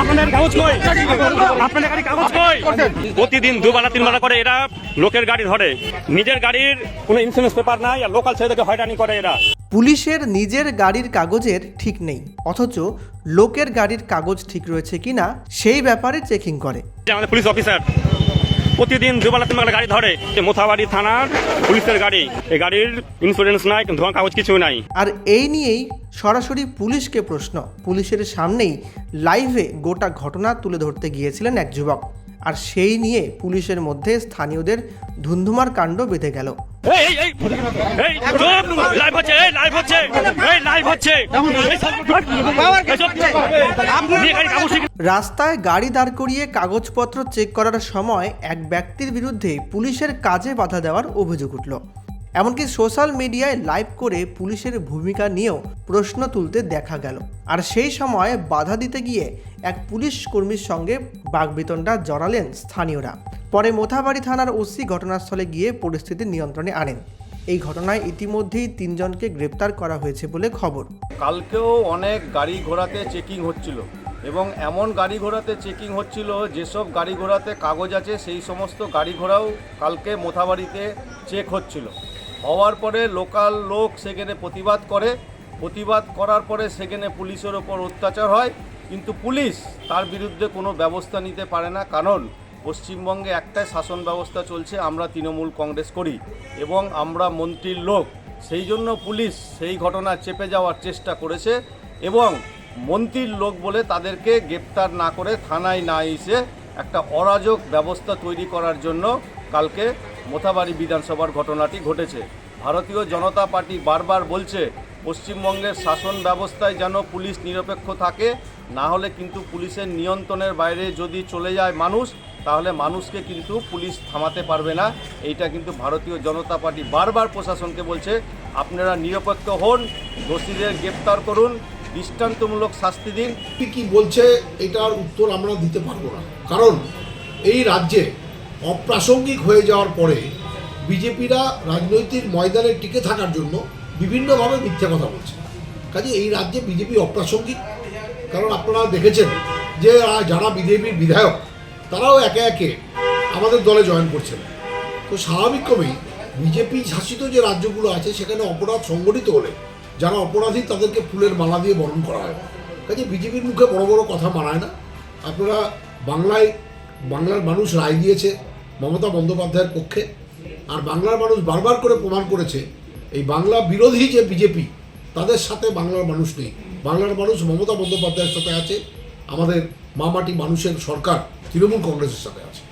আপনাদের কাগজ কই? আপনাদের গাড়ি কাগজ কই? প্রতিদিন দুবেলা তিনবেলা করে এরা লোকের গাড়ি ধরে। নিজের গাড়ির কোনো ইন্স্যুরেন্স পেপার নাই আর লোকাল ছেলেদেরকে হয়রানি করে এরা। পুলিশের নিজের গাড়ির কাগজের ঠিক নেই অথচ লোকের গাড়ির কাগজ ঠিক রয়েছে কিনা সেই ব্যাপারে চেকিং করে। আমাদের পুলিশ অফিসার প্রতিদিন দুবেলা তিনবেলা গাড়ি ধরে মোথাবাড়ি থানার পুলিশের গাড়ি। এই গাড়ির ইন্স্যুরেন্স নাই ধোঁয়া কাগজ কিছু নাই। আর এই নিয়েই সরাসরি পুলিশকে প্রশ্ন। পুলিশের সামনেই লাইভে গোটা ঘটনা তুলে ধরতে গিয়েছিলেন এক যুবক। আর সেই নিয়ে পুলিশের মধ্যে স্থানীয়দের ধুন্ধুমার কাণ্ড বেঁধে গেল। লাইভ হচ্ছে লাইভ হচ্ছে লাইভ হচ্ছে। রাস্তায় গাড়ি দাঁড় করিয়ে কাগজপত্র চেক করার সময় এক ব্যক্তির বিরুদ্ধে পুলিশের কাজে বাধা দেওয়ার অভিযোগ উঠল। এমনকি সোশ্যাল মিডিয়ায় লাইভ করে পুলিশের ভূমিকা নিয়েও প্রশ্ন তুলতে দেখা গেল। আর সেই সময় বাধা দিতে গিয়ে এক পুলিশ কর্মীর সঙ্গে বাগবিতণ্ডা জড়ালেন স্থানীয়রা। পরে মোথাবাড়ি থানার ওসি ঘটনাস্থলে গিয়ে পরিস্থিতি নিয়ন্ত্রণে আনেন। এই ঘটনায় ইতিমধ্যেই তিনজনকে গ্রেপ্তার করা হয়েছে বলে খবর। কালকেও অনেক গাড়ি ঘোড়াতে চেকিং হচ্ছিল এবং এমন গাড়ি ঘোড়াতে চেকিং হচ্ছিল, যেসব গাড়ি ঘোড়াতে কাগজ আছে, সেই সমস্ত গাড়ি ঘোড়াও কালকে মোথাবাড়িতে চেক হচ্ছিল। হওয়ার পরে লোকাল লোক সেখানে প্রতিবাদ করে, প্রতিবাদ করার পরে সেখানে পুলিশের ওপর অত্যাচার হয়, কিন্তু পুলিশ তার বিরুদ্ধে কোনো ব্যবস্থা নিতে পারে না। কারণ পশ্চিমবঙ্গে একটাই শাসন ব্যবস্থা চলছে, আমরা তৃণমূল কংগ্রেস করি এবং আমরা মন্ত্রীর লোক। সেই জন্য পুলিশ সেই ঘটনা চেপে যাওয়ার চেষ্টা করেছে এবং মন্ত্রীর লোক বলে তাদেরকে গ্রেপ্তার না করে থানায় না এসে একটা অরাজক ব্যবস্থা তৈরি করার জন্য কালকে মোথাবাড়ি বিধানসভার ঘটনাটি ঘটেছে। ভারতীয় জনতা পার্টি বারবার বলছে, পশ্চিমবঙ্গের শাসন ব্যবস্থায় যেন পুলিশ নিরপেক্ষ থাকে, না হলে কিন্তু পুলিশের নিয়ন্ত্রণের বাইরে যদি চলে যায় মানুষ তাহলে মানুষকে কিন্তু পুলিশ থামাতে পারবে না। এইটা কিন্তু ভারতীয় জনতা পার্টি বারবার প্রশাসনকে বলছে। আপনারা নিরপেক্ষ হন, দোষীদের গ্রেপ্তার করুন, দৃষ্টান্তমূলক শাস্তি দিন। কি বলছে, এটার উত্তর আমরা দিতে পারব না। কারণ এই রাজ্যে অপ্রাসঙ্গিক হয়ে যাওয়ার পরে বিজেপিরা রাজনৈতিক ময়দানে টিকে থাকার জন্য বিভিন্নভাবে মিথ্যা কথা বলছে। কাজে এই রাজ্যে বিজেপি অপ্রাসঙ্গিক। কারণ আপনারা দেখেছেন যে যারা বিজেপির বিধায়ক তারাও একে একে আমাদের দলে জয়েন করছেন। তো স্বাভাবিকভাবেই বিজেপি শাসিত যে রাজ্যগুলো আছে, সেখানে অপরাধ সংগঠিত হলে যারা অপরাধী তাদেরকে ফুলের মালা দিয়ে বরণ করা হয়। কাজে বিজেপির মুখে বড় বড় কথা মানায় না। আপনারা বাংলায়, বাংলার মানুষ রায় দিয়েছে মমতা বন্দ্যোপাধ্যায়ের পক্ষে। আর বাংলার মানুষ বারবার করে প্রমাণ করেছে, এই বাংলা বিরোধী যে বিজেপি তাদের সাথে বাংলার মানুষ নেই। বাংলার মানুষ মমতা বন্দ্যোপাধ্যায়ের সাথে আছে, আমাদের মামাটি মানুষের সরকার তৃণমূল কংগ্রেসের সাথে আছে।